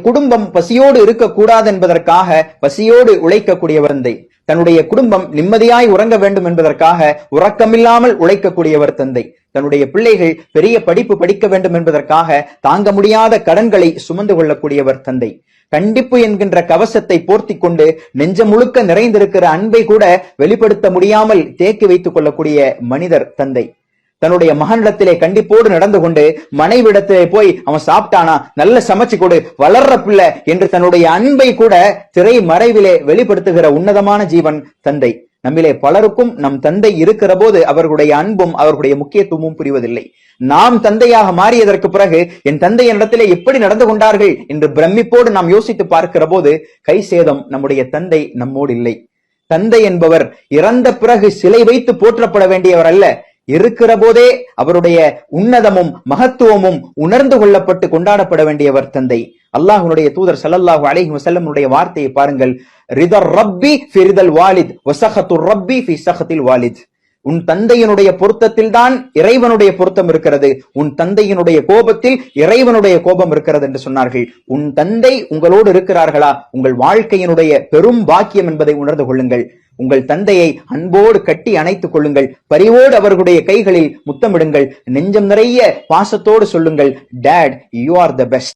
குடும்பம் பசியோடு இருக்கக்கூடாது என்பதற்காக பசியோடு உழைக்கக்கூடியவர் தந்தை. தன்னுடைய குடும்பம் நிம்மதியாய் உறங்க வேண்டும் என்பதற்காக உறக்கமில்லாமல் உழைக்கக்கூடியவர் தந்தை. தன்னுடைய பிள்ளைகள் பெரிய படிப்பு படிக்க வேண்டும் என்பதற்காக தாங்க முடியாத கடன்களை சுமந்து கொள்ளக்கூடியவர் தந்தை. கண்டிப்பு என்கின்ற கவசத்தை போர்த்தி கொண்டு நெஞ்ச முழுக்க நிறைந்திருக்கிற அன்பை கூட வெளிப்படுத்த முடியாமல் தேக்கி வைத்துக் கொள்ளக்கூடிய மனிதர் தந்தை. தன்னுடைய மகனிடத்திலே கண்டிப்போடு நடந்து கொண்டு மனைவிடத்திலே போய் அவன் சாப்பிட்டானா? நல்ல சமைச்சு கொடு. வளர்ற பிள்ளை என்று தன்னுடைய அன்பை கூட திரை மறைவிலே வெளிப்படுத்துகிற உன்னதமான ஜீவன் தந்தை. நம்மிலே பலருக்கும் நம் தந்தை இருக்கிற போது அவர்களுடைய அன்பும் அவர்களுடைய முக்கியத்துவமும் புரிவதில்லை. நாம் தந்தையாக மாறியதற்கு பிறகு என் தந்தை என்னிடத்திலே எப்படி நடந்து கொண்டார்கள் என்று பிரமிப்போடு நாம் யோசித்து பார்க்கிற போது கை சேதம் நம்முடைய தந்தை நம்மோடு இல்லை தந்தை என்பவர் இறந்த பிறகு சிலை வைத்து போற்றப்பட வேண்டியவர் அல்ல. இருக்கிற போதே அவருடைய உன்னதமும் மகத்துவமும் உணர்ந்து கொள்ளப்பட்டு கொண்டாடப்பட வேண்டியவர் தந்தை. அல்லாஹுடைய தூதர் ஸல்லல்லாஹு அலைஹி வசல்லமுடைய வார்த்தையை பாருங்கள். ரிதர் ரப்பி ஃபிரிதல் வாலித் வசகத்து ரப்பி ஃபி சஹத்தில் வாலித். உன் தந்தையினுடைய பொருத்தத்தில் தான் இறைவனுடைய பொருத்தம் இருக்கிறது. உன் தந்தையினுடைய கோபத்தில் இறைவனுடைய கோபம் இருக்கிறது என்று சொன்னார்கள். உன் தந்தை உங்களோடு இருக்கிறார்களா? உங்கள் வாழ்க்கையினுடைய பெரும் பாக்கியம் என்பதை உணர்ந்து கொள்ளுங்கள். உங்கள் தந்தையை அன்போடு கட்டி அணைத்துக் கொள்ளுங்கள். பரிவோடு அவர்களுடைய கைகளில் முத்தமிடுங்கள். நெஞ்சம் நிறைய பாசத்தோடு சொல்லுங்கள். That you are the best